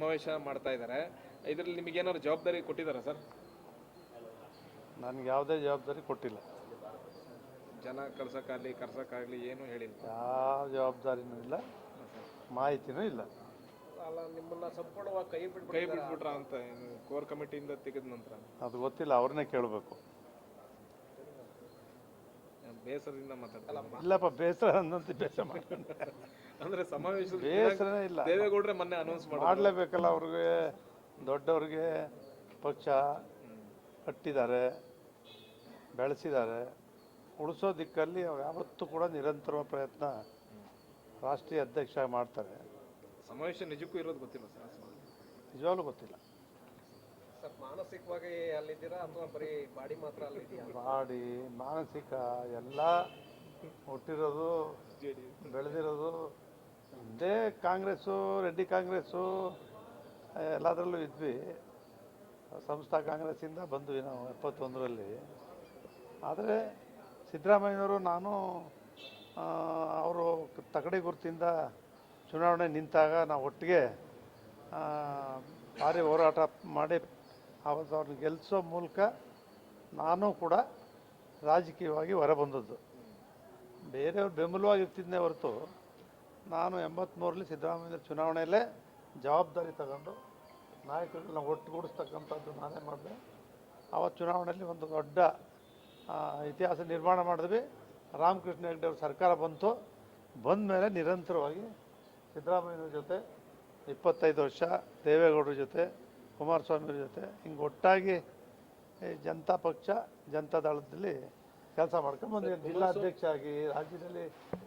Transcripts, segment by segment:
ಸಮಾವೇಶ ಮಾಡ್ತಾ ಇದ್ದಾರೆ. ಇದರಲ್ಲಿ ನಿಮಗೆ ಏನಾದ್ರು ಜವಾಬ್ದಾರಿ ಕೊಟ್ಟಿದ್ದಾರೆ ಸರ್? ನನಗೆ ಯಾವುದೇ ಜವಾಬ್ದಾರಿ ಕೊಟ್ಟಿಲ್ಲ. ಜನ ಕಳ್ಸೋಕ್ಕಾಗಲಿ ಕರ್ಸೋಕ್ಕಾಗಲಿ ಏನು ಹೇಳಿಲ್ಲ. ಯಾವ ಜವಾಬ್ದಾರಿನೂ ಇಲ್ಲ. ಮಾಹಿತಿನೂ ಇಲ್ಲ. ಅಲ್ಲ ನಿಮ್ಮನ್ನ ಸಂಪೂರ್ಣವಾಗಿ ಕೈ ಬಿಟ್ಟು ಕೈ ಬಿಟ್ಬಿಟ್ರ ಅಂತ ಕೋರ್ ಕಮಿಟಿಯಿಂದ ತೆಗೆದ ನಂತರ? ಅದು ಗೊತ್ತಿಲ್ಲ ಅವ್ರನ್ನೇ ಕೇಳಬೇಕು. ಬೇಸರದಿಂದ ಮಾತಾಡ್ತಾರೆ ಇಲ್ಲಪ್ಪ ಬೇಸರ ಅನ್ನಂತ ಬೇಸರ ಮಾಡ್ಕೊಂಡು. ಅಂದ್ರೆ ಸಮಾವೇಶದ ಬೇಸರನೇ ಇಲ್ಲ. ದೇವೇಗೌಡ್ರೆ ಮೊನ್ನೆ ಅನೌನ್ಸ್ ಮಾಡಿ ಮಾಡಲೇಬೇಕಲ್ಲ ಅವ್ರಿಗೆ. ದೊಡ್ಡವ್ರಿಗೆ ಪಕ್ಷ ಕಟ್ಟಿದ್ದಾರೆ ಬೆಳೆಸಿದ್ದಾರೆ. ಉಳಿಸೋ ದಿಕ್ಕಲ್ಲಿ ಅವ್ರು ಯಾವತ್ತೂ ಕೂಡ ನಿರಂತರ ಪ್ರಯತ್ನ ರಾಷ್ಟ್ರೀಯ ಅಧ್ಯಕ್ಷ ಮಾಡ್ತಾರೆ. ಸಮಾವೇಶ ನಿಜಕ್ಕೂ ಇರೋದು ಗೊತ್ತಿಲ್ಲ ಸರ್. ನಿಜವಾಗ್ಲೂ ಗೊತ್ತಿಲ್ಲ. ಸರ್ ಮಾನಸಿಕವಾಗಿ ಅಲ್ಲಿದ್ದೀರಾ ಅಥವಾ ಬರೀ ಬಾಡಿ ಮಾತ್ರ ಅಲ್ಲಿದೆಯಾ ಬಾಡಿ ಮಾನಸಿಕ ಎಲ್ಲ ಹುಟ್ಟಿರೋದು ಬೆಳೆದಿರೋದು ಹಿಂದೆ ಕಾಂಗ್ರೆಸ್ಸು, ರೆಡ್ಡಿ ಕಾಂಗ್ರೆಸ್ಸು ಎಲ್ಲದರಲ್ಲೂ ಇದ್ವಿ. ಸಂಸ್ಥಾ ಕಾಂಗ್ರೆಸ್ಸಿಂದ ಬಂದ್ವಿ ನಾವು ಎಪ್ಪತ್ತೊಂದರಲ್ಲಿ. ಆದರೆ ಸಿದ್ದರಾಮಯ್ಯನವರು ನಾನು ಅವರು ತಗಡೆ ಗುರುತಿಂದ ಚುನಾವಣೆ ನಿಂತಾಗ ನಾವು ಒಟ್ಟಿಗೆ ಭಾರಿ ಹೋರಾಟ ಮಾಡಿ ಅವತ್ತು ಅವ್ರನ್ನ ಗೆಲ್ಲಿಸೋ ಮೂಲಕ ನಾನು ಕೂಡ ರಾಜಕೀಯವಾಗಿ ಹೊರಬಂದದ್ದು ಬೇರೆಯವ್ರು ಬೆಂಬಲವಾಗಿರ್ತಿದ್ದೆ ಹೊರತು ನಾನು ಎಂಬತ್ತ್ಮೂರರಲ್ಲಿ ಸಿದ್ದರಾಮಯ್ಯ ಚುನಾವಣೆಯಲ್ಲೇ ಜವಾಬ್ದಾರಿ ತಗೊಂಡು ನಾಯಕರನ್ನ ಒಟ್ಟುಗೂಡಿಸ್ತಕ್ಕಂಥದ್ದು ನಾನೇ ಮಾಡಿದೆ. ಆವತ್ತು ಚುನಾವಣೆಯಲ್ಲಿ ಒಂದು ದೊಡ್ಡ ಇತಿಹಾಸ ನಿರ್ಮಾಣ ಮಾಡಿದ್ವಿ. ರಾಮಕೃಷ್ಣ ಹೆಗ್ಡೆ ಅವ್ರ ಸರ್ಕಾರ ಬಂತು. ಬಂದ ಮೇಲೆ ನಿರಂತರವಾಗಿ ಸಿದ್ದರಾಮಯ್ಯನ ಜೊತೆ, ಇಪ್ಪತ್ತೈದು ವರ್ಷ, ದೇವೇಗೌಡರ ಜೊತೆ, ಕುಮಾರಸ್ವಾಮಿಯವ್ರ ಜೊತೆ, ಹಿಂಗೆ ಒಟ್ಟಾಗಿ ಜನತಾ ಪಕ್ಷ, ಜನತಾ ದಳದಲ್ಲಿ ಕೆಲಸ ಮಾಡ್ಕೊಂಡು ಬಂದಿದ್ದೀನಿ ಜಿಲ್ಲಾಧ್ಯಕ್ಷ ಆಗಿ ರಾಜ್ಯದಲ್ಲಿ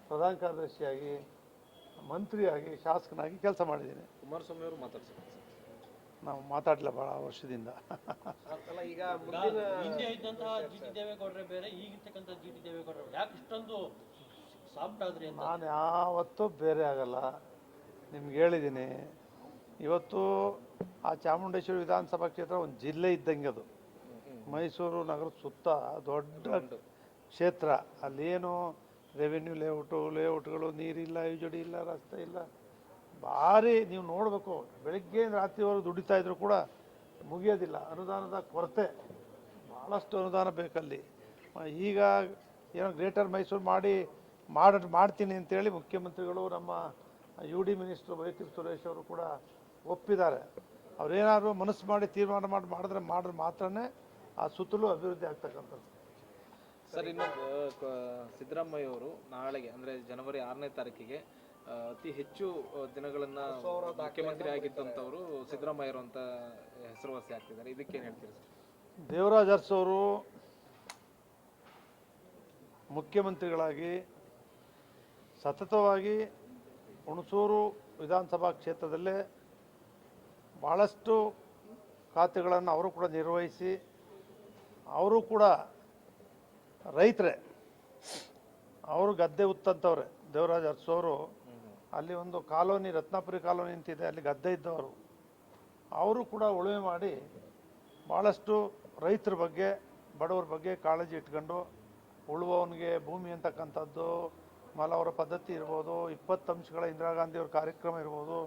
ಪ್ರಧಾನ ಕಾರ್ಯದರ್ಶಿಯಾಗಿ ಮಂತ್ರಿಯಾಗಿ ಶಾಸಕನಾಗಿ ಕೆಲಸ ಮಾಡಿದ್ದೀನಿ. ಕುಮಾರಸ್ವಾಮಿ ಅವರು ಮಾತಾಡ್ತಾರೆ ನಾವು ಮಾತಾಡಲಿಲ್ಲ ಭಾಳ ವರ್ಷದಿಂದ. ಈಗ ಮುಂದಿನ ಹಿಂದೆ ಇದ್ದಂತಹ ಜಿ ಟಿ ದೇವೇಗೌಡರೇ ಬೇರೆ ಈಗಿರ್ತಕ್ಕಂಥ ಜಿ ಟಿ ದೇವೇಗೌಡರು ಯಾಕೆ ಇಷ್ಟೊಂದು ಸಾಫ್ಟ್ ಆದ್ರಿ ಅಂತ? ನಾನು ಯಾವತ್ತೂ ಬೇರೆ ಆಗಲ್ಲ. ನಿಮ್ಗೆ ಹೇಳಿದ್ದೀನಿ. ಇವತ್ತು ಆ ಚಾಮುಂಡೇಶ್ವರಿ ವಿಧಾನಸಭಾ ಕ್ಷೇತ್ರ ಒಂದು ಜಿಲ್ಲೆ ಇದ್ದಂಗೆ ಅದು. ಮೈಸೂರು ನಗರದ ಸುತ್ತ ದೊಡ್ಡ ಕ್ಷೇತ್ರ. ಅಲ್ಲೇನು ರೆವೆನ್ಯೂ ಲೇಔಟು ಲೇಔಟ್ಗಳು ನೀರಿಲ್ಲ ಯುಜಡಿ ಇಲ್ಲ, ರಸ್ತೆ ಇಲ್ಲ. ಭಾರಿ ನೀವು ನೋಡಬೇಕು. ಬೆಳಗ್ಗೆ ರಾತ್ರಿವರೆಗೂ ದುಡಿತಾ ಇದ್ರು ಕೂಡ ಮುಗಿಯೋದಿಲ್ಲ. ಅನುದಾನದ ಕೊರತೆ. ಭಾಳಷ್ಟು ಅನುದಾನ ಬೇಕಲ್ಲಿ. ಈಗ ಏನೋ ಗ್ರೇಟರ್ ಮೈಸೂರು ಮಾಡಿ, ಮಾಡ, ಮಾಡ್ತೀನಿ ಅಂತೇಳಿ ಮುಖ್ಯಮಂತ್ರಿಗಳು ನಮ್ಮ ಯು ಡಿ ಮಿನಿಸ್ಟ್ರು ವೈದ್ಯ ಸುರೇಶ್ ಅವರು ಕೂಡ ಒಪ್ಪಿದ್ದಾರೆ. ಅವರೇನಾದರೂ ಮನಸ್ಸು ಮಾಡಿ ತೀರ್ಮಾನ ಮಾಡಿ, ಮಾಡಿದ್ರೆ ಮಾಡಿದ್ರೆ ಮಾತ್ರನೇ ಆ ಸುತ್ತಲೂ ಅಭಿವೃದ್ಧಿ ಆಗ್ತಕ್ಕಂಥದ್ದು. ಸರ್ ಇನ್ನು ಸಿದ್ದರಾಮಯ್ಯ ಅವರು ನಾಳೆಗೆ, ಅಂದ್ರೆ ಜನವರಿ ಆರನೇ ತಾರೀಕಿಗೆ ಅತಿ ಹೆಚ್ಚು ದಿನಗಳನ್ನ ಮುಖ್ಯಮಂತ್ರಿ ಆಗಿದ್ದಂಥವರು ಸಿದ್ದರಾಮಯ್ಯ ಅಂತ ಹೆಸರುವಾಸಿ ಆಗ್ತಿದ್ದಾರೆ. ಇದಕ್ಕೇನು ಹೇಳ್ತೀರಿ ಸರ್? ದೇವರಾಜ್ ಮುಖ್ಯಮಂತ್ರಿಗಳಾಗಿ, ಸತತವಾಗಿ ಹುಣಸೂರು ವಿಧಾನಸಭಾ ಕ್ಷೇತ್ರದಲ್ಲೇ ಭಾಳಷ್ಟು ಖಾತೆಗಳನ್ನು ಅವರು ಕೂಡ ನಿರ್ವಹಿಸಿ, ಅವರು ಕೂಡ ರೈತರೇ, ಅವರು ಗದ್ದೆ ಉತ್ತಂತವ್ರೆ, ದೇವರಾಜ್ ಅರ್ಸೋರು, ಅಲ್ಲಿ ಒಂದು ಕಾಲೋನಿ, ರತ್ನಾಪುರಿ ಕಾಲೋನಿ ಅಂತಿದೆ, ಅಲ್ಲಿ ಗದ್ದೆ ಇದ್ದವರು. ಅವರು ಕೂಡ ಉಳುಮೆ ಮಾಡಿ ಭಾಳಷ್ಟು ರೈತರ ಬಗ್ಗೆ, ಬಡವರ ಬಗ್ಗೆ ಕಾಳಜಿ ಇಟ್ಕೊಂಡು ಉಳುವವನಿಗೆ ಭೂಮಿ ಅಂತಕ್ಕಂಥದ್ದು ಮಲವರ ಪದ್ಧತಿ ಇರ್ಬೋದು, ಇಪ್ಪತ್ತು ಅಂಶಗಳ ಇಂದಿರಾ ಗಾಂಧಿಯವ್ರ ಕಾರ್ಯಕ್ರಮ ಇರ್ಬೋದು,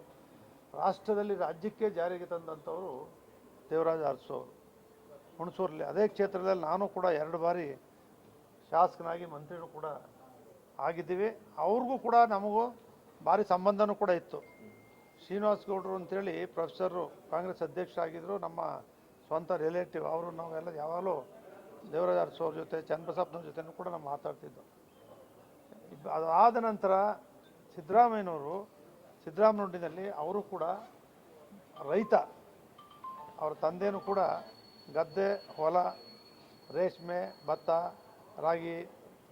ರಾಷ್ಟ್ರದಲ್ಲಿ ರಾಜ್ಯಕ್ಕೆ ಜಾರಿಗೆ ತಂದಂಥವರು ದೇವರಾಜ ಅರಸು ಅವರು ಹುಣಸೂರಲ್ಲಿ, ಅದೇ ಕ್ಷೇತ್ರದಲ್ಲಿ ನಾನು ಕೂಡ ಎರಡು ಬಾರಿ ಶಾಸಕನಾಗಿ ಮಂತ್ರಿಗಳು ಕೂಡ ಆಗಿದ್ದೀವಿ. ಅವ್ರಿಗೂ ಕೂಡ ನಮಗೂ ಭಾರಿ ಸಂಬಂಧನೂ ಕೂಡ ಇತ್ತು. ಶ್ರೀನಿವಾಸ್ ಗೌಡರು ಅಂತೇಳಿ ಪ್ರೊಫೆಸರು, ಕಾಂಗ್ರೆಸ್ ಅಧ್ಯಕ್ಷ ಆಗಿದ್ದರು ನಮ್ಮ ಸ್ವಂತ ರಿಲೇಟಿವ್ ಅವರು, ನಾವೆಲ್ಲ ಯಾವಾಗಲೂ ದೇವರಾಜ ಅರಸವ್ರ ಜೊತೆ ಚನ್ನಬಸಪ್ಪನವ್ರ ಜೊತೆನೂ ಕೂಡ ನಾವು ಮಾತಾಡ್ತಿದ್ದೋ. ಅದು ಅದಾದ ನಂತರ ಸಿದ್ದರಾಮಯ್ಯನವರು ಸಿದ್ದರಾಮನೊಡ್ಡಿನಲ್ಲಿ ಅವರು ಕೂಡ ರೈತ. ಅವ್ರ ತಂದೆಯೂ ಕೂಡ ಗದ್ದೆ, ಹೊಲ, ರೇಷ್ಮೆ, ಭತ್ತ ರಾಗಿ,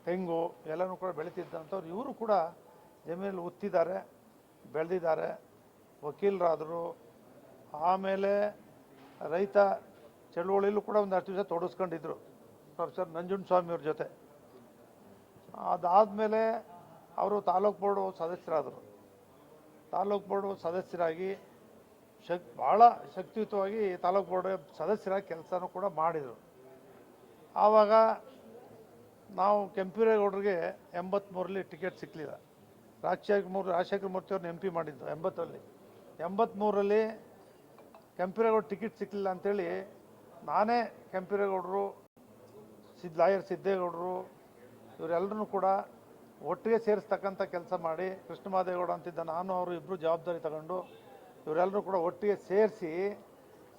ತೆಂಗು ಎಲ್ಲನೂ ಕೂಡ ಬೆಳೀತಿದ್ದಂಥವ್ರು ಇವರು ಕೂಡ ಜಮೀನಲ್ಲಿ ಉತ್ತಿದ್ದಾರೆ ಬೆಳೆದಿದ್ದಾರೆ. ವಕೀಲರಾದರು, ಆಮೇಲೆ ರೈತ ಚಳುವಳಿಯಲ್ಲೂ ಕೂಡ ಒಂದು ಹತ್ತು ದಿವಸ ತೊಡಗಿಸ್ಕೊಂಡಿದ್ರು ಪ್ರೊಫೆಸರ್ ನಂಜುಂಡಸ್ವಾಮಿಯವ್ರ ಜೊತೆ. ಅದಾದಮೇಲೆ ಅವರು ತಾಲೂಕು ಬೋರ್ಡು ಸದಸ್ಯರಾದರು. ತಾಲೂಕು ಬೋರ್ಡು ಸದಸ್ಯರಾಗಿ ಶಕ್ ಭಾಳ ಶಕ್ತಿಯುತವಾಗಿ ತಾಲೂಕು ಬೋರ್ಡ್ ಸದಸ್ಯರಾಗಿ ಕೆಲಸನೂ ಕೂಡ ಮಾಡಿದರು. ಆವಾಗ ನಾವು ಕೆಂಪೇಗೌಡರಿಗೆ ಎಂಬತ್ತ್ಮೂರಲ್ಲಿ ಟಿಕೆಟ್ ಸಿಕ್ಕಲಿಲ್ಲ ರಾಜಶೇಖರ ಮೂರು, ರಾಜಶೇಖರ ಮೂರ್ತಿ ಅವ್ರನ್ನ ಎಂ ಪಿ ಮಾಡಿದ್ದು ಎಂಬತ್ತರಲ್ಲಿ. ಎಂಬತ್ತ್ಮೂರಲ್ಲಿ ಕೆಂಪೇಗೌಡ ಟಿಕೆಟ್ ಸಿಕ್ಕಲಿಲ್ಲ ಅಂಥೇಳಿ ನಾನೇ ಕೆಂಪೇಗೌಡರು ಸಿದ್ ಲಾಯರ್ ಸಿದ್ದೇಗೌಡರು ಇವರೆಲ್ಲರೂ ಕೂಡ ಒಟ್ಟಿಗೆ ಸೇರಿಸ್ತಕ್ಕಂಥ ಕೆಲಸ ಮಾಡಿ ಕೃಷ್ಣ ಮಾದೇಗೌಡ ಅಂತಿದ್ದ ನಾನು, ಅವರು ಇಬ್ಬರು ಜವಾಬ್ದಾರಿ ತಗೊಂಡು ಇವರೆಲ್ಲರೂ ಕೂಡ ಒಟ್ಟಿಗೆ ಸೇರಿಸಿ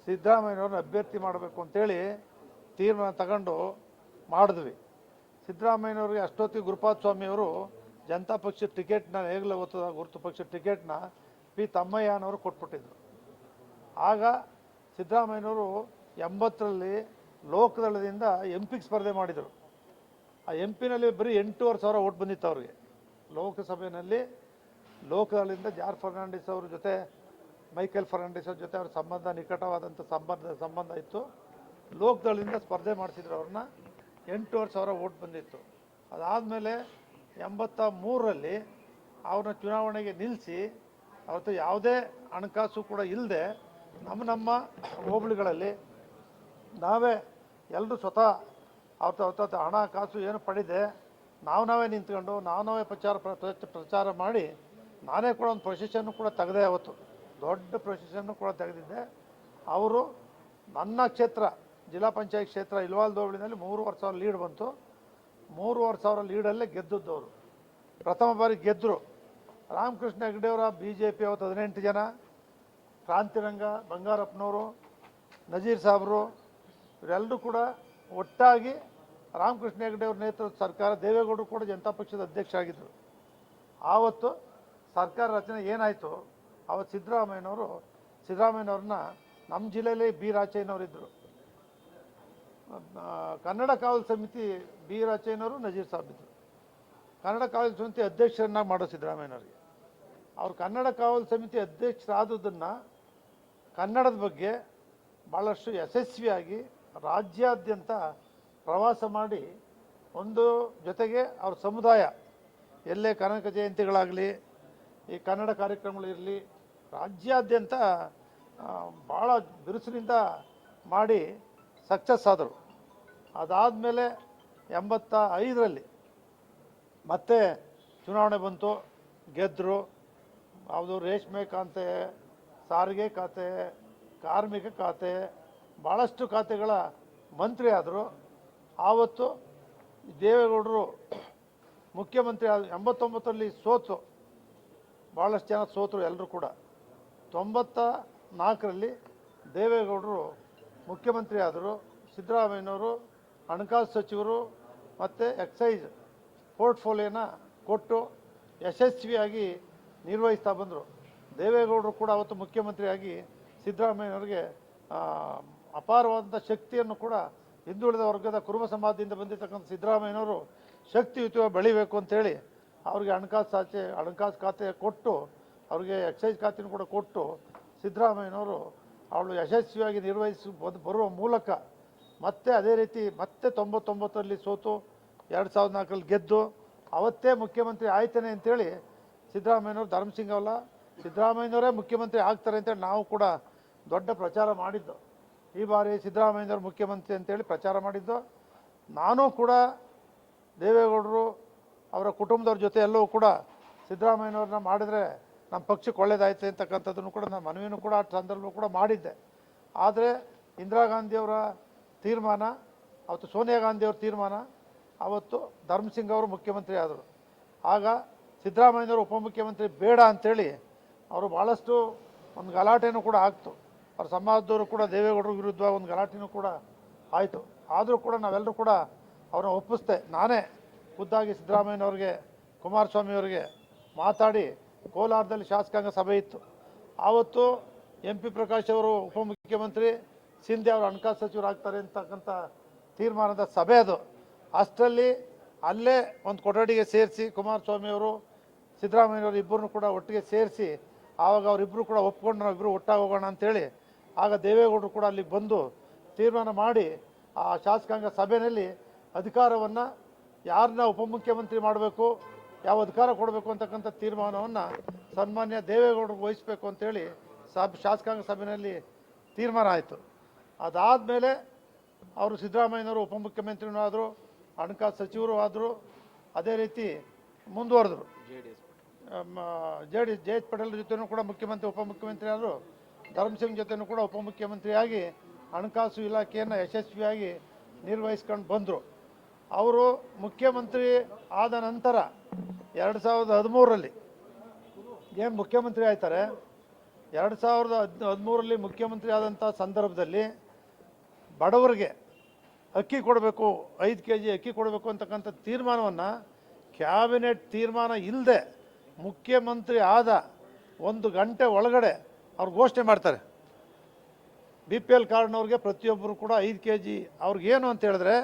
ಸಿದ್ದರಾಮಯ್ಯವ್ರನ್ನ ಅಭ್ಯರ್ಥಿ ಮಾಡಬೇಕು ಅಂತೇಳಿ ತೀರ್ಮಾನ ತಗೊಂಡು ಮಾಡಿದ್ವಿ. ಸಿದ್ದರಾಮಯ್ಯನವ್ರಿಗೆ ಅಷ್ಟೊತ್ತಿಗೆ ಗುರುಪಾದ ಸ್ವಾಮಿಯವರು ಜನತಾ ಪಕ್ಷದ ಟಿಕೆಟ್ನ ಹೇಗಲೇ ಗೊತ್ತದ ಗುರುತು ಪಕ್ಷದ ಟಿಕೆಟ್ನ ಪಿ ತಮ್ಮಯ್ಯ ಅನ್ನೋರು ಕೊಟ್ಬಿಟ್ಟಿದ್ರು. ಆಗ ಸಿದ್ದರಾಮಯ್ಯನವರು ಎಂಬತ್ತರಲ್ಲಿ ಲೋಕದಳದಿಂದ ಎಂ ಪಿಗೆ ಸ್ಪರ್ಧೆ ಮಾಡಿದರು. ಆ ಎಂ ಪಿನಲ್ಲಿ ಬರೀ ಎಂಟೂವರೆ ಸಾವಿರ ಓಟ್ ಬಂದಿತ್ತು ಅವ್ರಿಗೆ. ಲೋಕಸಭೆಯಲ್ಲಿ ಲೋಕದಳದಿಂದ ಜಾರ್ ಫರ್ನಾಂಡಿಸ್ ಅವ್ರ ಜೊತೆ, ಮೈಕೆಲ್ ಫರ್ನಾಂಡಿಸ್ ಅವ್ರ ಜೊತೆ ಅವ್ರ ಸಂಬಂಧ, ನಿಕಟವಾದಂಥ ಸಂಬಂಧ ಸಂಬಂಧ ಇತ್ತು. ಲೋಕದಳದಿಂದ ಸ್ಪರ್ಧೆ ಮಾಡಿಸಿದ್ರು ಅವ್ರನ್ನ. ಎಂಟೂವರೆ ಸಾವಿರ ಓಟ್ ಬಂದಿತ್ತು. ಅದಾದಮೇಲೆ ಎಂಬತ್ತ ಮೂರರಲ್ಲಿ ಅವ್ರನ್ನ ಚುನಾವಣೆಗೆ ನಿಲ್ಲಿಸಿ ಅವತ್ತು ಯಾವುದೇ ಹಣಕಾಸು ಕೂಡ ಇಲ್ಲದೆ ನಮ್ಮ ನಮ್ಮ ಹೋಬಳಿಗಳಲ್ಲಿ ನಾವೇ ಎಲ್ಲರೂ ಸ್ವತಃ ಅವ್ರ ಅವತ್ತ ಹಣ ಕಾಸು ಏನು ಪಡೆದೆ, ನಾವು ನಾವೇ ನಿಂತ್ಕೊಂಡು, ನಾವು ನಾವೇ ಪ್ರಚಾರ ಪ್ರ- ಪ್ರ- ಪ್ರಚಾರ ಮಾಡಿ ನಾನೇ ಕೂಡ ಒಂದು ಪ್ರೊಸೆಷನ್ನು ಕೂಡ ತೆಗೆದೆ ಅವತ್ತು. ದೊಡ್ಡ ಪ್ರೊಸೆಷನ್ನು ಕೂಡ ತೆಗೆದಿದ್ದೆ. ಅವರು ನನ್ನ ಕ್ಷೇತ್ರ ಜಿಲ್ಲಾ ಪಂಚಾಯತ್ ಕ್ಷೇತ್ರ ಇಲ್ವಾಲ್ ದೋಬಳಿನಲ್ಲಿ ಮೂರುವರೆ ಸಾವಿರ ಲೀಡ್ ಬಂತು. ಮೂರುವರೆ ಸಾವಿರ ಲೀಡಲ್ಲೇ ಗೆದ್ದದ್ದವರು. ಪ್ರಥಮ ಬಾರಿ ಗೆದ್ದರು ರಾಮಕೃಷ್ಣ ಹೆಗ್ಡೆಯವರ ಬಿ ಜೆ ಪಿ ಅವತ್ತು ಹದಿನೆಂಟು ಜನ. ಕ್ರಾಂತಿರಂಗ, ಬಂಗಾರಪ್ಪನವರು, ನಜೀರ್ ಸಾಬ್ರು ಇವರೆಲ್ಲರೂ ಕೂಡ ಒಟ್ಟಾಗಿ ರಾಮಕೃಷ್ಣ ಹೆಗ್ಡೆಯವ್ರ ನೇತೃತ್ವದ ಸರ್ಕಾರ, ದೇವೇಗೌಡರು ಕೂಡ ಜನತಾ ಪಕ್ಷದ ಅಧ್ಯಕ್ಷ ಆಗಿದ್ದರು ಆವತ್ತು ಸರ್ಕಾರ ರಚನೆ ಏನಾಯಿತು ಅವತ್ತು ಸಿದ್ದರಾಮಯ್ಯನವರು, ಸಿದ್ದರಾಮಯ್ಯನವ್ರನ್ನ ನಮ್ಮ ಜಿಲ್ಲೆಯಲ್ಲಿ ಬಿ. ರಾಚಯ್ಯನವರಿದ್ದರು ಕನ್ನಡ ಕಾವಲು ಸಮಿತಿ ಬಿ ರಾಚಯ್ಯನವರು ನಜೀರ್ ಸಾಬ್ ಇದ್ದರು ಕನ್ನಡ ಕಾವಲು ಸಮಿತಿ ಅಧ್ಯಕ್ಷರನ್ನ ಮಾಡೋ ಸಿದ್ದರಾಮಯ್ಯನವ್ರಿಗೆ. ಅವ್ರು ಕನ್ನಡ ಕಾವಲು ಸಮಿತಿ ಅಧ್ಯಕ್ಷರಾದದನ್ನು ಕನ್ನಡದ ಬಗ್ಗೆ ಭಾಳಷ್ಟು ಯಶಸ್ವಿಯಾಗಿ ರಾಜ್ಯಾದ್ಯಂತ ಪ್ರವಾಸ ಮಾಡಿ ಒಂದು ಜೊತೆಗೆ ಅವ್ರ ಸಮುದಾಯ, ಎಲ್ಲೇ ಕನಕ ಜಯಂತಿಗಳಾಗಲಿ, ಈ ಕನ್ನಡ ಕಾರ್ಯಕ್ರಮಗಳಿರಲಿ ರಾಜ್ಯಾದ್ಯಂತ ಭಾಳ ಬಿರುಸಿನಿಂದ ಮಾಡಿ ಸಕ್ಸಸ್ ಆದರು. ಅದಾದಮೇಲೆ ಎಂಬತ್ತ ಐದರಲ್ಲಿ ಮತ್ತೆ ಚುನಾವಣೆ ಬಂತು ಗೆದ್ದರು ಯಾವುದು ರೇಷ್ಮೆ ಖಾತೆ, ಸಾರಿಗೆ ಖಾತೆ, ಕಾರ್ಮಿಕ ಖಾತೆ ಭಾಳಷ್ಟು ಖಾತೆಗಳ ಮಂತ್ರಿ ಆದರು. ಆವತ್ತು ದೇವೇಗೌಡರು ಮುಖ್ಯಮಂತ್ರಿ ಆದ ಎಂಬತ್ತೊಂಬತ್ತರಲ್ಲಿ ಸೋತು. ಭಾಳಷ್ಟು ಜನ ಸೋತರು ಎಲ್ಲರೂ ಕೂಡ. ತೊಂಬತ್ತ ನಾಲ್ಕರಲ್ಲಿ ದೇವೇಗೌಡರು ಮುಖ್ಯಮಂತ್ರಿ ಆದರು. ಸಿದ್ದರಾಮಯ್ಯನವರು ಹಣಕಾಸು ಸಚಿವರು ಮತ್ತು ಎಕ್ಸೈಸ್ ಪೋರ್ಟ್ಫೋಲಿಯೋನ ಕೊಟ್ಟು ಯಶಸ್ವಿಯಾಗಿ ನಿರ್ವಹಿಸ್ತಾ ಬಂದರು. ದೇವೇಗೌಡರು ಕೂಡ ಅವತ್ತು ಮುಖ್ಯಮಂತ್ರಿಯಾಗಿ ಸಿದ್ದರಾಮಯ್ಯನವರಿಗೆ ಅಪಾರವಾದಂಥ ಶಕ್ತಿಯನ್ನು ಕೂಡ ಹಿಂದುಳಿದ ವರ್ಗದ ಕುರುಬ ಸಮಾಜದಿಂದ ಬಂದಿರತಕ್ಕಂಥ ಸಿದ್ದರಾಮಯ್ಯನವರು ಶಕ್ತಿಯುತವಾಗಿ ಬೆಳಿಬೇಕು ಅಂತೇಳಿ ಅವ್ರಿಗೆ ಹಣಕಾಸು ಸಾಚೆ, ಹಣಕಾಸು ಖಾತೆ ಕೊಟ್ಟು, ಅವ್ರಿಗೆ ಎಕ್ಸೈಸ್ ಖಾತೆಯನ್ನು ಕೂಡ ಕೊಟ್ಟು ಸಿದ್ದರಾಮಯ್ಯನವರು ಅವಳು ಯಶಸ್ವಿಯಾಗಿ ನಿರ್ವಹಿಸಿ ಬರುವ ಮೂಲಕ ಮತ್ತೆ ಅದೇ ರೀತಿ ಮತ್ತೆ ತೊಂಬತ್ತೊಂಬತ್ತರಲ್ಲಿ ಸೋತು ಎರಡು ಸಾವಿರದ ನಾಲ್ಕರಲ್ಲಿ ಗೆದ್ದು ಅವತ್ತೇ ಮುಖ್ಯಮಂತ್ರಿ ಆಯ್ತೇನೆ ಅಂತೇಳಿ ಸಿದ್ದರಾಮಯ್ಯನವರು ಧರ್ಮಸಿಂಗವಲ್ಲ ಸಿದ್ದರಾಮಯ್ಯನವರೇ ಮುಖ್ಯಮಂತ್ರಿ ಆಗ್ತಾರೆ ಅಂತೇಳಿ ನಾವು ಕೂಡ ದೊಡ್ಡ ಪ್ರಚಾರ ಮಾಡಿದ್ದು. ಈ ಬಾರಿ ಸಿದ್ದರಾಮಯ್ಯನವರು ಮುಖ್ಯಮಂತ್ರಿ ಅಂತೇಳಿ ಪ್ರಚಾರ ಮಾಡಿದ್ದು. ನಾನು ಕೂಡ ದೇವೇಗೌಡರು ಅವರ ಕುಟುಂಬದವ್ರ ಜೊತೆ ಎಲ್ಲವೂ ಕೂಡ ಸಿದ್ದರಾಮಯ್ಯನವ್ರನ್ನ ಮಾಡಿದರೆ ನಮ್ಮ ಪಕ್ಷಕ್ಕೆ ಒಳ್ಳೇದಾಯ್ತು ಅಂತಕ್ಕಂಥದ್ದನ್ನು ಕೂಡ ನಾನು ಮನವಿನೂ ಕೂಡ ಆ ಸಂದರ್ಭ ಕೂಡ ಮಾಡಿದ್ದೆ. ಆದರೆ ಇಂದಿರಾ ಗಾಂಧಿಯವರ ತೀರ್ಮಾನ, ಅವತ್ತು ಸೋನಿಯಾ ಗಾಂಧಿಯವ್ರ ತೀರ್ಮಾನ, ಅವತ್ತು ಧರ್ಮಸಿಂಗ್ ಅವರು ಮುಖ್ಯಮಂತ್ರಿ ಆದರು. ಆಗ ಸಿದ್ದರಾಮಯ್ಯನವರು ಉಪಮುಖ್ಯಮಂತ್ರಿ ಬೇಡ ಅಂಥೇಳಿ ಅವರು ಭಾಳಷ್ಟು ಒಂದು ಗಲಾಟೆನೂ ಕೂಡ ಆಗ್ತು. ಅವ್ರ ಸಮಾಜದವರು ಕೂಡ ದೇವೇಗೌಡರ ವಿರುದ್ಧ ಒಂದು ಗಲಾಟೆನೂ ಕೂಡ ಆಯಿತು. ಆದರೂ ಕೂಡ ನಾವೆಲ್ಲರೂ ಕೂಡ ಅವ್ರನ್ನ ಒಪ್ಪಿಸ್ದೆ. ನಾನೇ ಖುದ್ದಾಗಿ ಸಿದ್ದರಾಮಯ್ಯನವ್ರಿಗೆ ಕುಮಾರಸ್ವಾಮಿ ಅವರಿಗೆ ಮಾತಾಡಿ ಕೋಲಾರದಲ್ಲಿ ಶಾಸಕಾಂಗ ಸಭೆ ಇತ್ತು. ಆವತ್ತು ಎಂ ಪಿ ಪ್ರಕಾಶ್ ಅವರು ಉಪಮುಖ್ಯಮಂತ್ರಿ ಸಿಂಧೆ ಅವರು ಹಣಕಾಸು ಸಚಿವರಾಗ್ತಾರೆ ಅಂತಕ್ಕಂಥ ತೀರ್ಮಾನದ ಸಭೆ ಅದು. ಅಷ್ಟರಲ್ಲಿ ಅಲ್ಲೇ ಒಂದು ಕೊಠಡಿಗೆ ಸೇರಿಸಿ ಕುಮಾರಸ್ವಾಮಿ ಅವರು ಸಿದ್ದರಾಮಯ್ಯವರು ಇಬ್ಬರನ್ನು ಕೂಡ ಒಟ್ಟಿಗೆ ಸೇರಿಸಿ ಆವಾಗ ಅವರಿಬ್ಬರು ಕೂಡ ಒಪ್ಕೊಂಡು ನಾವಿಬ್ಬರು ಒಟ್ಟಾಗಿ ಹೋಗೋಣ ಅಂತೇಳಿ ಆಗ ದೇವೇಗೌಡರು ಕೂಡ ಅಲ್ಲಿಗೆ ಬಂದು ತೀರ್ಮಾನ ಮಾಡಿ ಆ ಶಾಸಕಾಂಗ ಸಭೆಯಲ್ಲಿ ಅಧಿಕಾರವನ್ನು ಯಾರನ್ನ ಉಪಮುಖ್ಯಮಂತ್ರಿ ಮಾಡಬೇಕು, ಯಾವ ಅಧಿಕಾರ ಕೊಡಬೇಕು ಅಂತಕ್ಕಂಥ ತೀರ್ಮಾನವನ್ನು ಸನ್ಮಾನ್ಯ ದೇವೇಗೌಡರು ವಹಿಸಬೇಕು ಅಂತೇಳಿ ಸಬ್, ಶಾಸಕಾಂಗ ಸಭೆಯಲ್ಲಿ ತೀರ್ಮಾನ ಆಯಿತು. ಅದಾದಮೇಲೆ ಅವರು ಸಿದ್ದರಾಮಯ್ಯನವರು ಉಪಮುಖ್ಯಮಂತ್ರಿನೂ ಆದರು ಹಣಕಾಸು ಸಚಿವರು ಆದರು ಅದೇ ರೀತಿ ಮುಂದುವರೆದರು. J D S J H Patel ಜೊತೆನೂ ಕೂಡ ಮುಖ್ಯಮಂತ್ರಿ ಉಪಮುಖ್ಯಮಂತ್ರಿ ಆದರು ಧರ್ಮಸಿಂಗ್ ಜೊತೆನೂ ಕೂಡ ಉಪಮುಖ್ಯಮಂತ್ರಿಯಾಗಿ ಹಣಕಾಸು ಇಲಾಖೆಯನ್ನು ಯಶಸ್ವಿಯಾಗಿ ನಿರ್ವಹಿಸ್ಕೊಂಡು ಬಂದರು. ಅವರು ಮುಖ್ಯಮಂತ್ರಿ ಆದ ನಂತರ ಎರಡು ಸಾವಿರದ ಹದಿಮೂರರಲ್ಲಿ ಏನು ಮುಖ್ಯಮಂತ್ರಿ ಆಯ್ತಾರೆ? ಎರಡು ಸಾವಿರದ ಹದ್ ಹದಿಮೂರರಲ್ಲಿ ಮುಖ್ಯಮಂತ್ರಿ ಆದಂಥ ಸಂದರ್ಭದಲ್ಲಿ ಬಡವರಿಗೆ ಅಕ್ಕಿ ಕೊಡಬೇಕು, ಐದು ಕೆ ಜಿ ಅಕ್ಕಿ ಕೊಡಬೇಕು ಅಂತಕ್ಕಂಥ ತೀರ್ಮಾನವನ್ನು ಕ್ಯಾಬಿನೆಟ್ ತೀರ್ಮಾನ ಇಲ್ಲದೆ ಮುಖ್ಯಮಂತ್ರಿ ಆದ ಒಂದು ಗಂಟೆ ಒಳಗಡೆ ಅವ್ರು ಘೋಷಣೆ ಮಾಡ್ತಾರೆ. ಬಿ ಪಿ ಎಲ್ ಕಾರ್ಡ್ನವ್ರಿಗೆ ಪ್ರತಿಯೊಬ್ಬರು ಕೂಡ ಐದು ಕೆ ಜಿ ಅವ್ರಿಗೇನು ಅಂತ ಹೇಳಿದ್ರೆ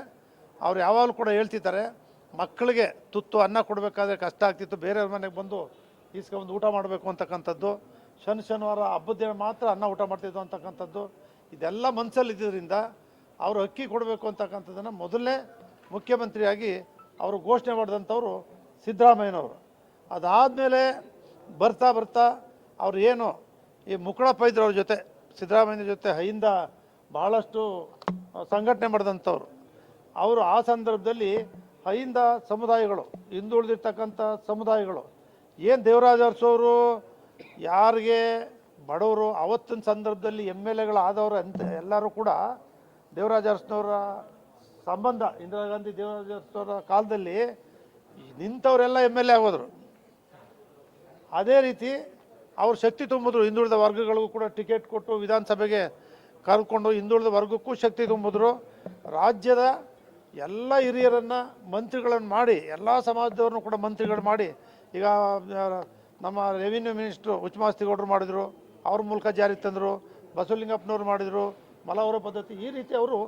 ಅವ್ರು ಯಾವಾಗಲೂ ಕೂಡ ಹೇಳ್ತಿದ್ದಾರೆ ಮಕ್ಕಳಿಗೆ ತುತ್ತು ಅನ್ನ ಕೊಡಬೇಕಾದ್ರೆ ಕಷ್ಟ ಆಗ್ತಿತ್ತು, ಬೇರೆಯವ್ರ ಮನೆಗೆ ಬಂದು ಈಸ್ಕೊಂಬಂದು ಊಟ ಮಾಡಬೇಕು ಅಂತಕ್ಕಂಥದ್ದು, ಶನಿ ಶನಿವಾರ ಹಬ್ಬದ ಮಾತ್ರ ಅನ್ನ ಊಟ ಮಾಡ್ತಿದ್ದು ಅಂತಕ್ಕಂಥದ್ದು, ಇದೆಲ್ಲ ಮನಸ್ಸಲ್ಲಿ ಇದ್ದಿದ್ದರಿಂದ ಅವರು ಅಕ್ಕಿ ಕೊಡಬೇಕು ಅಂತಕ್ಕಂಥದ್ದನ್ನು ಮೊದಲನೇ ಮುಖ್ಯಮಂತ್ರಿಯಾಗಿ ಅವರು ಘೋಷಣೆ ಮಾಡಿದಂಥವ್ರು ಸಿದ್ದರಾಮಯ್ಯನವರು. ಅದಾದಮೇಲೆ ಬರ್ತಾ ಬರ್ತಾ ಅವರು ಏನು ಈ ಮುಕುಳ ಪೈದ್ರವ್ರ ಜೊತೆ, ಸಿದ್ದರಾಮಯ್ಯನ ಜೊತೆ ಹೈಯಿಂದ ಬಹಳಷ್ಟು ಸಂಘಟನೆ ಮಾಡಿದಂಥವ್ರು. ಅವರು ಆ ಸಂದರ್ಭದಲ್ಲಿ ಹೈಯಿಂದ ಸಮುದಾಯಗಳು ಹಿಂದುಳಿದಿರ್ತಕ್ಕಂಥ ಸಮುದಾಯಗಳು, ಏನು ದೇವರಾಜ ಅರಸವರು ಯಾರಿಗೆ ಬಡವರು, ಅವತ್ತಿನ ಸಂದರ್ಭದಲ್ಲಿ ಎಂ ಎಲ್ ಎಗಳಾದವರು ಅಂತ ಎಲ್ಲರೂ ಕೂಡ ದೇವರಾಜ ಅರಸ್ನವರ ಸಂಬಂಧ, ಇಂದಿರಾ ಗಾಂಧಿ ದೇವರಾಜ ಅರಸ್ನವರ ಕಾಲದಲ್ಲಿ ನಿಂತವರೆಲ್ಲ ಎಂ ಎಲ್ ಎ ಆಗೋದ್ರು. ಅದೇ ರೀತಿ ಅವ್ರ ಶಕ್ತಿ ತುಂಬಿದ್ರು, ಹಿಂದುಳಿದ ವರ್ಗಗಳಿಗೂ ಕೂಡ ಟಿಕೆಟ್ ಕೊಟ್ಟು ವಿಧಾನಸಭೆಗೆ ಕರ್ಕೊಂಡು ಹಿಂದುಳಿದ ವರ್ಗಕ್ಕೂ ಶಕ್ತಿ ತುಂಬಿದ್ರು. ರಾಜ್ಯದ ಎಲ್ಲ ಹಿರಿಯರನ್ನು ಮಂತ್ರಿಗಳನ್ನು ಮಾಡಿ, ಎಲ್ಲ ಸಮಾಜದವ್ರನ್ನೂ ಕೂಡ ಮಂತ್ರಿಗಳು ಮಾಡಿ, ಈಗ ನಮ್ಮ ರೆವಿನ್ಯೂ ಮಿನಿಸ್ಟ್ರು ಉಚ್ಚಮಾಸ್ತಿಗೌಡರು ಮಾಡಿದರು, ಅವ್ರ ಮೂಲಕ ಜಾರಿಗೆ ತಂದರು, ಬಸವಲಿಂಗಪ್ಪನವ್ರು ಮಾಡಿದರು ಮಲವರ ಪದ್ಧತಿ. ಈ ರೀತಿ ಅವರು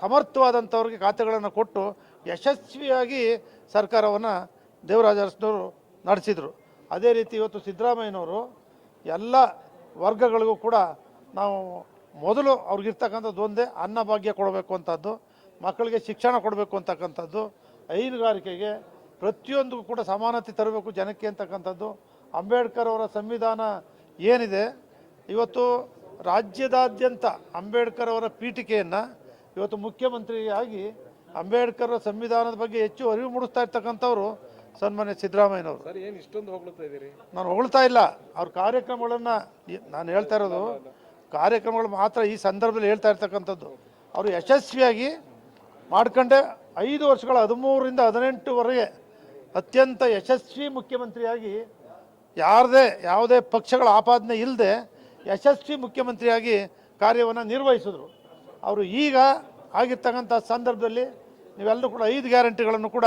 ಸಮರ್ಥವಾದಂಥವ್ರಿಗೆ ಖಾತೆಗಳನ್ನು ಕೊಟ್ಟು ಯಶಸ್ವಿಯಾಗಿ ಸರ್ಕಾರವನ್ನು ದೇವರಾಜ ನಡೆಸಿದ್ರು. ನಡೆಸಿದರು ಅದೇ ರೀತಿ ಇವತ್ತು ಸಿದ್ದರಾಮಯ್ಯನವರು ಎಲ್ಲ ವರ್ಗಗಳಿಗೂ ಕೂಡ ನಾವು ಮೊದಲು ಅವ್ರಿಗಿರ್ತಕ್ಕಂಥದ್ದು ಒಂದೇ ಅನ್ನಭಾಗ್ಯ ಕೊಡಬೇಕು ಅಂತದ್ದು, ಮಕ್ಕಳಿಗೆ ಶಿಕ್ಷಣ ಕೊಡಬೇಕು ಅಂತಕ್ಕಂಥದ್ದು, ಹೈನುಗಾರಿಕೆಗೆ ಪ್ರತಿಯೊಂದಕ್ಕೂ ಕೂಡ ಸಮಾನತೆ ತರಬೇಕು ಜನಕ್ಕೆ ಅಂತಕ್ಕಂಥದ್ದು, ಅಂಬೇಡ್ಕರ್ ಅವರ ಸಂವಿಧಾನ ಏನಿದೆ, ಇವತ್ತು ರಾಜ್ಯದಾದ್ಯಂತ ಅಂಬೇಡ್ಕರ್ ಅವರ ಪೀಠಿಕೆಯನ್ನು ಇವತ್ತು ಮುಖ್ಯಮಂತ್ರಿಯಾಗಿ ಅಂಬೇಡ್ಕರ್ ಸಂವಿಧಾನದ ಬಗ್ಗೆ ಹೆಚ್ಚು ಅರಿವು ಮೂಡಿಸ್ತಾ ಇರ್ತಕ್ಕಂಥವ್ರು ಸನ್ಮಾನ್ಯ ಸಿದ್ದರಾಮಯ್ಯನವರು. ಏನು ಇಷ್ಟೊಂದು ಹೊಗಳ್ತಾ ಇದ್ದೀರಿ? ನಾನು ಹೊಗಳ್ತಾ ಇಲ್ಲ. ಅವ್ರ ಕಾರ್ಯಕ್ರಮಗಳನ್ನು ನಾನು ಹೇಳ್ತಾ ಇರೋದು ಕಾರ್ಯಕ್ರಮಗಳು ಮಾತ್ರ ಈ ಸಂದರ್ಭದಲ್ಲಿ ಹೇಳ್ತಾ ಇರ್ತಕ್ಕಂಥದ್ದು. ಅವರು ಯಶಸ್ವಿಯಾಗಿ ಮಾಡ್ಕೊಂಡೆ ಐದು ವರ್ಷಗಳ ಹದಿಮೂರರಿಂದ ಹದಿನೆಂಟುವರೆಗೆ ಅತ್ಯಂತ ಯಶಸ್ವಿ ಮುಖ್ಯಮಂತ್ರಿಯಾಗಿ ಯಾರದೇ ಯಾವುದೇ ಪಕ್ಷಗಳ ಆಪಾದನೆ ಇಲ್ಲದೆ ಯಶಸ್ವಿ ಮುಖ್ಯಮಂತ್ರಿಯಾಗಿ ಕಾರ್ಯವನ್ನು ನಿರ್ವಹಿಸಿದ್ರು. ಅವರು ಈಗ ಆಗಿರ್ತಕ್ಕಂಥ ಸಂದರ್ಭದಲ್ಲಿ ನೀವೆಲ್ಲರೂ ಕೂಡ ಐದು ಗ್ಯಾರಂಟಿಗಳನ್ನು ಕೂಡ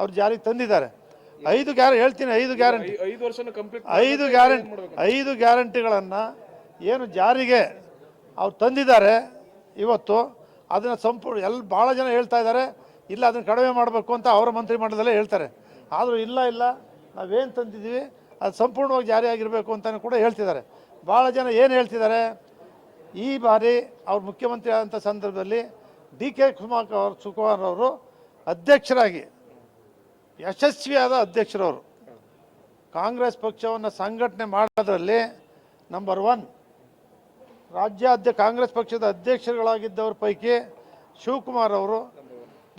ಅವ್ರು ಜಾರಿಗೆ ತಂದಿದ್ದಾರೆ. ಐದು ಗ್ಯಾರ ಹೇಳ್ತೀನಿ ಐದು ಗ್ಯಾರಂಟಿ. ಐದು ವರ್ಷ ಕಂಪ್ಲೀಟ್ ಐದು ಗ್ಯಾರಂಟಿ ಐದು ಗ್ಯಾರಂಟಿಗಳನ್ನು ಏನು ಜಾರಿಗೆ ಅವ್ರು ತಂದಿದ್ದಾರೆ ಇವತ್ತು ಅದನ್ನು ಸಂಪೂರ್ಣ ಎಲ್ಲ ಭಾಳ ಜನ ಹೇಳ್ತಾ ಇದ್ದಾರೆ ಇಲ್ಲ ಅದನ್ನು ಕಡಿಮೆ ಮಾಡಬೇಕು ಅಂತ ಅವರ ಮಂತ್ರಿ ಮಂಡಲದಲ್ಲೇ ಹೇಳ್ತಾರೆ. ಆದರೂ ಇಲ್ಲ ಇಲ್ಲ ನಾವೇನು ತಂದಿದ್ದೀವಿ ಅದು ಸಂಪೂರ್ಣವಾಗಿ ಜಾರಿಯಾಗಿರಬೇಕು ಅಂತಲೂ ಕೂಡ ಹೇಳ್ತಿದ್ದಾರೆ. ಭಾಳ ಜನ ಏನು ಹೇಳ್ತಿದ್ದಾರೆ? ಈ ಬಾರಿ ಅವ್ರು ಮುಖ್ಯಮಂತ್ರಿ ಆದಂಥ ಸಂದರ್ಭದಲ್ಲಿ ಡಿ ಕೆ ಕುಮಾರ್ ಅವರು ಸುಕುಮಾರ್ ಅವರು ಅಧ್ಯಕ್ಷರಾಗಿ, ಯಶಸ್ವಿಯಾದ ಅಧ್ಯಕ್ಷರವರು. ಕಾಂಗ್ರೆಸ್ ಪಕ್ಷವನ್ನು ಸಂಘಟನೆ ಮಾಡೋದ್ರಲ್ಲಿ ನಂಬರ್ ಒನ್ ರಾಜ್ಯಾಧ್ಯ ಕಾಂಗ್ರೆಸ್ ಪಕ್ಷದ ಅಧ್ಯಕ್ಷರುಗಳಾಗಿದ್ದವ್ರ ಪೈಕಿ ಶಿವಕುಮಾರ್ ಅವರು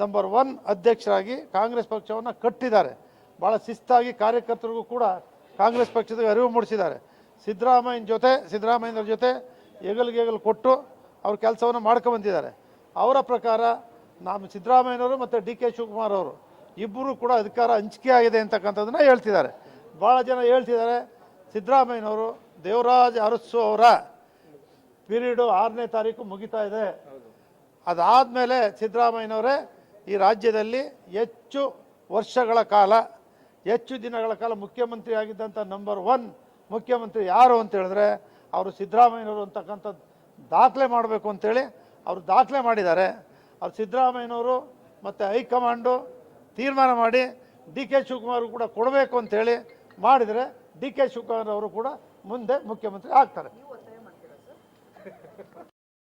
ನಂಬರ್ ಒನ್ ಅಧ್ಯಕ್ಷರಾಗಿ ಕಾಂಗ್ರೆಸ್ ಪಕ್ಷವನ್ನು ಕಟ್ಟಿದ್ದಾರೆ. ಭಾಳ ಶಿಸ್ತಾಗಿ ಕಾರ್ಯಕರ್ತರಿಗೂ ಕೂಡ ಕಾಂಗ್ರೆಸ್ ಪಕ್ಷದ ಅರಿವು ಮೂಡಿಸಿದ್ದಾರೆ. ಸಿದ್ದರಾಮಯ್ಯನ ಜೊತೆ, ಸಿದ್ದರಾಮಯ್ಯನವ್ರ ಜೊತೆ ಹೆಗಲ್ಗೆಗಲ್ ಹೆಗಲು ಕೊಟ್ಟು ಅವ್ರ ಕೆಲಸವನ್ನು ಮಾಡ್ಕೊಂಬಂದಿದ್ದಾರೆ ಅವರ ಪ್ರಕಾರ ನಮ್ಮ ಸಿದ್ದರಾಮಯ್ಯನವರು ಮತ್ತು ಡಿ ಕೆ ಶಿವಕುಮಾರ್ ಅವರು ಇಬ್ಬರು ಕೂಡ ಅಧಿಕಾರ ಹಂಚಿಕೆ ಆಗಿದೆ ಅಂತಕ್ಕಂಥದ್ದನ್ನು ಹೇಳ್ತಿದ್ದಾರೆ. ಭಾಳ ಜನ ಹೇಳ್ತಿದ್ದಾರೆ, ಸಿದ್ದರಾಮಯ್ಯನವರು ದೇವರಾಜ್ ಅರಸು ಅವರ ಪೀರಿಯಡು ಆರನೇ ತಾರೀಕು ಮುಗಿತಾ ಇದೆ. ಅದಾದಮೇಲೆ ಸಿದ್ದರಾಮಯ್ಯನವರೇ ಈ ರಾಜ್ಯದಲ್ಲಿ ಹೆಚ್ಚು ವರ್ಷಗಳ ಕಾಲ, ಹೆಚ್ಚು ದಿನಗಳ ಕಾಲ ಮುಖ್ಯಮಂತ್ರಿ ಆಗಿದ್ದಂಥ ನಂಬರ್ ಒನ್ ಮುಖ್ಯಮಂತ್ರಿ ಯಾರು ಅಂತ ಹೇಳಿದ್ರೆ ಅವರು ಸಿದ್ದರಾಮಯ್ಯನವರು ಅಂತಕ್ಕಂಥ ದಾಖಲೆ ಮಾಡಬೇಕು ಅಂತೇಳಿ ಅವರು ದಾಖಲೆ ಮಾಡಿದ್ದಾರೆ. ಅವ್ರು ಸಿದ್ದರಾಮಯ್ಯನವರು ಮತ್ತು ಹೈಕಮಾಂಡು ತೀರ್ಮಾನ ಮಾಡಿ ಡಿ ಕೆ ಶಿವಕುಮಾರ್ ಕೂಡ ಕೊಡಬೇಕು ಅಂತೇಳಿ ಮಾಡಿದರೆ ಡಿ ಕೆ ಶಿವಕುಮಾರ್ ಅವರು ಕೂಡ ಮುಂದೆ ಮುಖ್ಯಮಂತ್ರಿ ಆಗ್ತಾರೆ.